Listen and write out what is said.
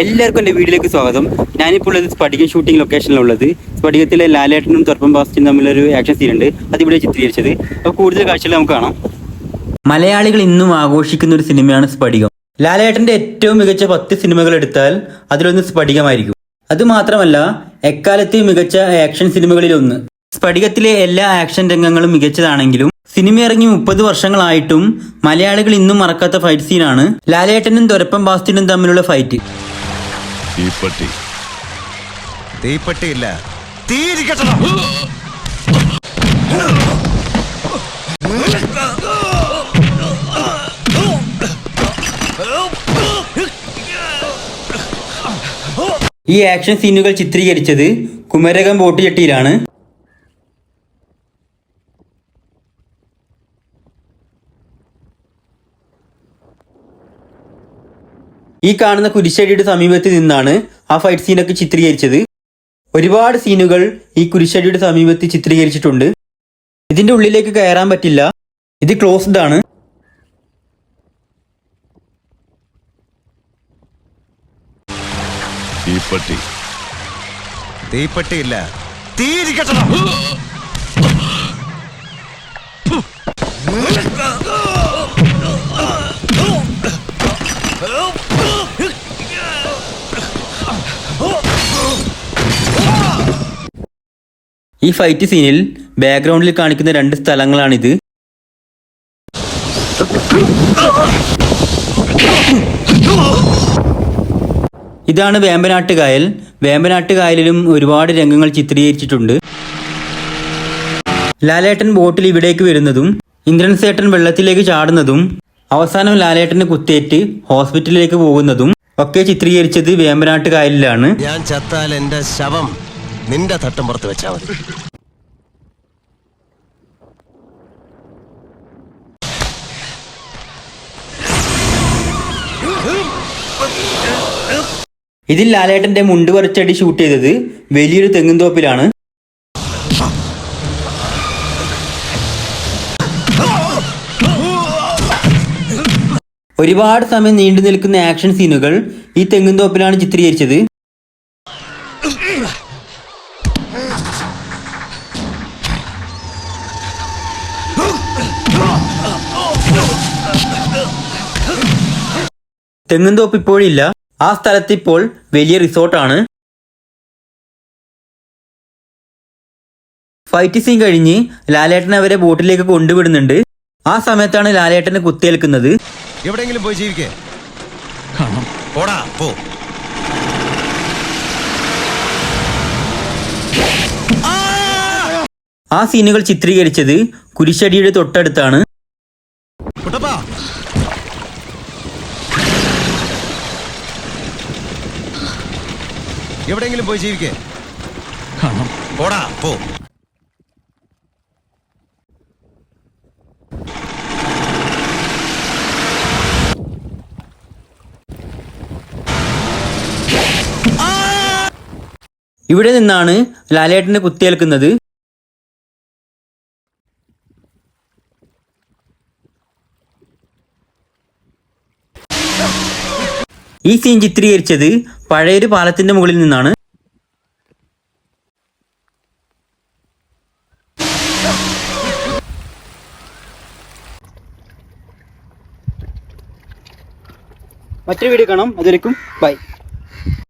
എല്ലാവർക്കും എന്റെ വീഡിയോയിലേക്ക് സ്വാഗതം. ഞാനിപ്പോൾ ഉള്ളത് സ്പടികം ഷൂട്ടിംഗ് ലൊക്കേഷനിലുള്ളത് സ്പടികത്തിലെ ലാലേട്ടനും തുറപ്പം ബാസ്റ്റിനും തമ്മിലൊരു ആക്ഷൻ സീൻ ഉണ്ട്. അതിവിടെ ചിത്രീകരിച്ചത്. അപ്പോൾ കൂടുതൽ കാഴ്ചകൾ നമുക്ക് കാണാം. മലയാളികൾ ഇന്നും ആഘോഷിക്കുന്ന ഒരു സിനിമയാണ് സ്പടികം ലാലേട്ടന്റെ ഏറ്റവും മികച്ച പത്ത് സിനിമകൾ എടുത്താൽ അതിലൊന്ന് സ്പടികമായിരിക്കും അത് മാത്രമല്ല എക്കാലത്തെയും മികച്ച ആക്ഷൻ സിനിമകളിലൊന്ന് സ്പടികത്തിലെ എല്ലാ ആക്ഷൻ രംഗങ്ങളും മികച്ചതാണെങ്കിലും സിനിമ ഇറങ്ങി മുപ്പത് വർഷങ്ങളായിട്ടും മലയാളികൾ ഇന്നും മറക്കാത്ത ഫൈറ്റ് സീനാണ് ലാലേട്ടനും തുരപ്പം ബാസ്റ്റിനും തമ്മിലുള്ള ഫൈറ്റ് തീപ്പെട്ടി. തീപ്പെട്ടിയില്ല. തീരിക്കട്ടണം ഈ ആക്ഷൻ സീനുകൾ ചിത്രീകരിച്ചത് കുമരകം ബോട്ടുചട്ടിയിലാണ് ഈ കാണുന്ന കുരിശടിയുടെ സമീപത്ത് നിന്നാണ് ആ ഫൈറ്റ് സീനൊക്കെ ചിത്രീകരിച്ചത്. ഒരുപാട് സീനുകൾ ഈ കുരിശടിയുടെ സമീപത്ത് ചിത്രീകരിച്ചിട്ടുണ്ട്. ഇതിന്റെ ഉള്ളിലേക്ക് കയറാൻ പറ്റില്ല. ഇത് ക്ലോസ്ഡ് ആണ്. തീപ്പെട്ടി. തീപ്പെട്ടിയില്ല. തീരിക്കട്ടണം ഈ ഫൈറ്റ് സീനിൽ ബാക്ക്ഗ്രൗണ്ടിൽ കാണിക്കുന്ന രണ്ട് സ്ഥലങ്ങളാണിത്. ഇതാണ് വേമ്പനാട്ട് കായൽ വേമ്പനാട്ട് കായലിലും ഒരുപാട് രംഗങ്ങൾ ചിത്രീകരിച്ചിട്ടുണ്ട്. ലാലേട്ടൻ ബോട്ടിൽ ഇവിടേക്ക് വരുന്നതും ഇന്ദ്രൻ സേട്ടൻ വെള്ളത്തിലേക്ക് ചാടുന്നതും അവസാനം ലാലേട്ടന് കുത്തേറ്റ് ഹോസ്പിറ്റലിലേക്ക് പോകുന്നതും ഒക്കെ ചിത്രീകരിച്ചത് വേമ്പനാട്ട് കായലിലാണ് ഞാൻ ചത്താൽ എന്റെ ശവം നിന്റെ തട്ടം പുറത്ത് വെച്ചാൽ മതി. ഇതിൽ ലാലേട്ടന്റെ മുണ്ട് പറിച്ചടി ഷൂട്ട് ചെയ്തത് വലിയൊരു തെങ്ങുംതോപ്പിലാണ് ഒരുപാട് സമയം നീണ്ടു നിൽക്കുന്ന ആക്ഷൻ സീനുകൾ ഈ തെങ്ങുംതോപ്പിലാണ് ചിത്രീകരിച്ചത്. തെങ്ങുംതോപ്പ് ഇപ്പോഴില്ല ആ സ്ഥലത്ത് ഇപ്പോൾ വലിയ റിസോർട്ടാണ്. ഫൈറ്റ് സീൻ കഴിഞ്ഞ് ലാലേട്ടൻ അവരെ ബോട്ടിലേക്ക് കൊണ്ടുവിടുന്നുണ്ട്. ആ സമയത്താണ് ലാലേട്ടന് കുത്തിയേൽക്കുന്നത്. എവിടെയെങ്കിലും പോയി ജീവിക്കേ. പോടാ പോ. ആ സീനുകൾ ചിത്രീകരിച്ചത് കുരിശടിയുടെ തൊട്ടടുത്താണ്. എവിടെയെങ്കിലും പോയി ജീവിക്കേ. പോടാ പോ. ഇവിടെ നിന്നാണ് ലാലേട്ടനെ കുത്തിയേൽക്കുന്നത്. ഈ സീൻ ചിത്രീകരിച്ചത് പഴയൊരു പാലത്തിന്റെ മുകളിൽ നിന്നാണ്. മറ്റൊരു വീഡിയോ കാണാം. അതുവരെക്കും ബൈ.